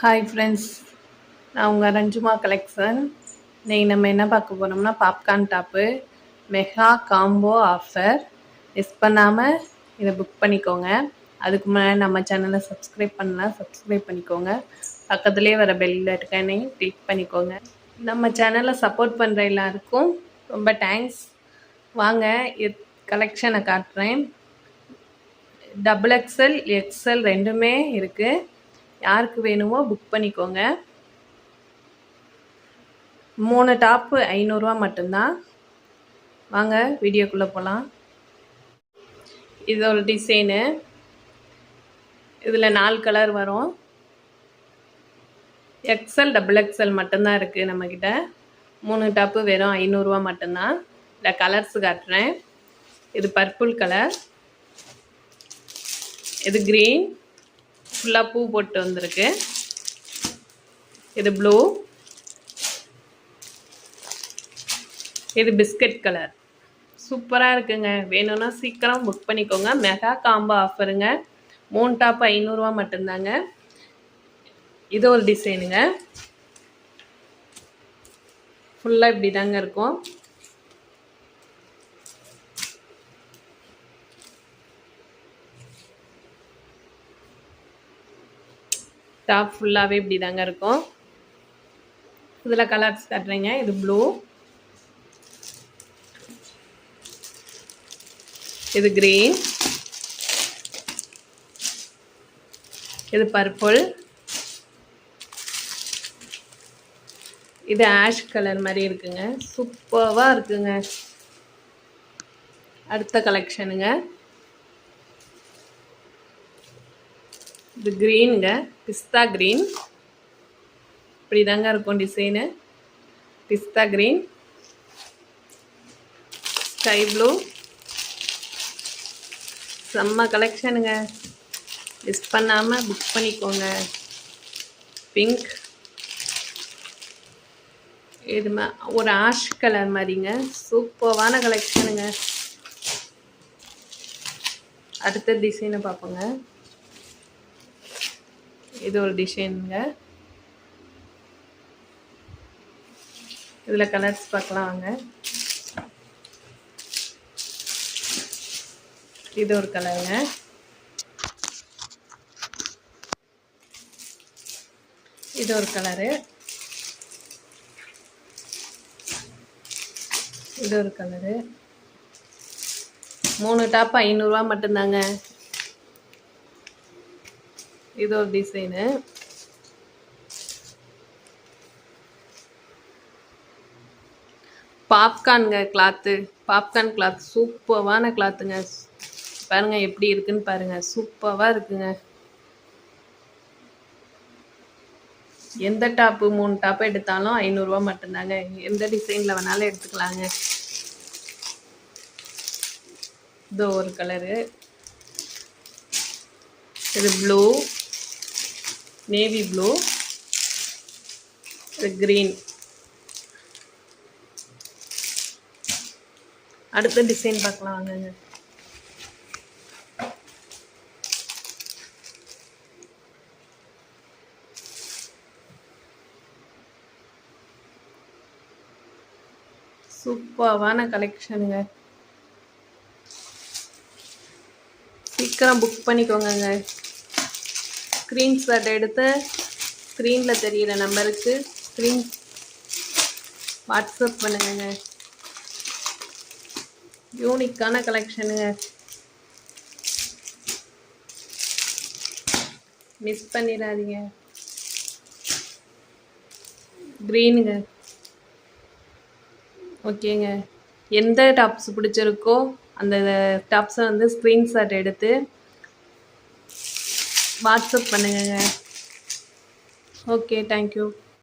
Hi friends நான் உங்கள் ரஞ்சுமா collection. இன்றைக்கி நம்ம என்ன பார்க்க போகிறோம்னா popcorn top mega combo offer miss பண்ணாமல் இதை புக் பண்ணிக்கோங்க. அதுக்கு முன்னாடி நம்ம சேனலை சப்ஸ்கிரைப் பண்ணலாம் சப்ஸ்கிரைப் பண்ணிக்கோங்க. பக்கத்துலேயே வர பெல் இருக்கனையும் கிளிக் பண்ணிக்கோங்க. நம்ம சேனலை சப்போர்ட் பண்ணுற எல்லாருக்கும் ரொம்ப தேங்க்ஸ் வாங்க கலெக்ஷனை காட்டுறேன். டபுள் எக்ஸல் எக்ஸல் ரெண்டுமே இருக்குது யாருக்கு வேணுமோ புக் பண்ணிக்கோங்க. மூணு டாப்பு ஐநூறுரூவா மட்டும்தான். வாங்க வீடியோக்குள்ளே போகலாம் இது ஒரு டிசைனு இதில் நாலு கலர் வரும். எக்ஸல் டபுள் எக்ஸல் மட்டும்தான் இருக்குது நம்மக்கிட்ட மூணு டாப்பு வெறும் ஐநூறுரூவா மட்டும்தான். இந்த கலர்ஸ் காட்டுறேன். இது பர்பிள் கலர் இது க்ரீன் ஃபுல்லாக பூ போட்டு வந்திருக்கு. இது ப்ளூ. இது பிஸ்கட் கலர். சூப்பராக இருக்குங்க. வேணும்னா சீக்கிரம் புக் பண்ணிக்கோங்க. மெகா காம்போ ஆஃபருங்க மூணு டாப் ஐநூறுரூவா மட்டும்தாங்க. இது ஒரு டிசைனுங்க ஃபுல்லாக இப்படி தாங்க இருக்கும். டாப் ஃபுல்லாகவே இப்படி தாங்க இருக்கும். இதில் கலர்ஸ் கட்டுறீங்க. இது ப்ளூ இது க்ரீன் இது பர்பிள் இது ஆஷ் கலர் மாதிரி இருக்குங்க. சூப்பராக இருக்குங்க. அடுத்த கலெக்ஷனுங்க இது க்ரீனுங்க பிஸ்தா க்ரீன் இப்படி தாங்க இருக்கும் டிசைனு பிஸ்தா க்ரீன் ஸ்கை ப்ளூ செம்ம கலெக்ஷனுங்க மிஸ் பண்ணாமல் புக் பண்ணிக்கோங்க. பிங்க் இது ஒரு ஆஷ் கலர் மாதிரிங்க. சூப்பர்வான கலெக்ஷனுங்க அடுத்த டிசைனை பார்ப்போங்க. இது ஒரு டிசைனுங்க இதில் கலர்ஸ் பார்க்கலாம் வாங்க இது ஒரு கலருங்க இது ஒரு கலரு இது ஒரு கலரு மூணு டாப் ஐநூறுரூவா மட்டும்தாங்க. இது ஒரு டிசைனு பாப்கார்னுங்க கிளாத்து பாப்கார்ன் கிளாத் சூப்பர்வான கிளாத்துங்க பாருங்கள் எப்படி இருக்குன்னு பாருங்கள் சூப்பராக இருக்குங்க. எந்த டாப்பு மூணு டாப்பு எடுத்தாலும் ஐநூறுரூவா மட்டும்தாங்க. எந்த டிசைனில் வேணாலும் எடுத்துக்கலாங்க. இது ஒரு கலரு இது ப்ளூ நேவி ப்ளூ ஒரு க்ரீன் அடுத்த டிசைன் பார்க்கலாம் வாங்க சூப்பர்வான கலெக்ஷனுங்க சீக்கிரம் புக் பண்ணிக்கோங்க ஸ்க்ரீன்ஷாட் எடுத்து ஸ்க்ரீனில் தெரிகிற நம்பருக்கு ஸ்க்ரீன் வாட்ஸ்அப் பண்ணுங்க. யூனிக்கான கலெக்ஷனுங்க மிஸ் பண்ணிடாதீங்க க்ரீனுங்க ஓகேங்க எந்த டாப்ஸ் பிடிச்சிருக்கோ அந்த டாப்ஸை வந்து ஸ்க்ரீன்ஷாட் எடுத்து வாட்ஸ்அப் பண்ணுங்க ஓகே தேங்க்யூ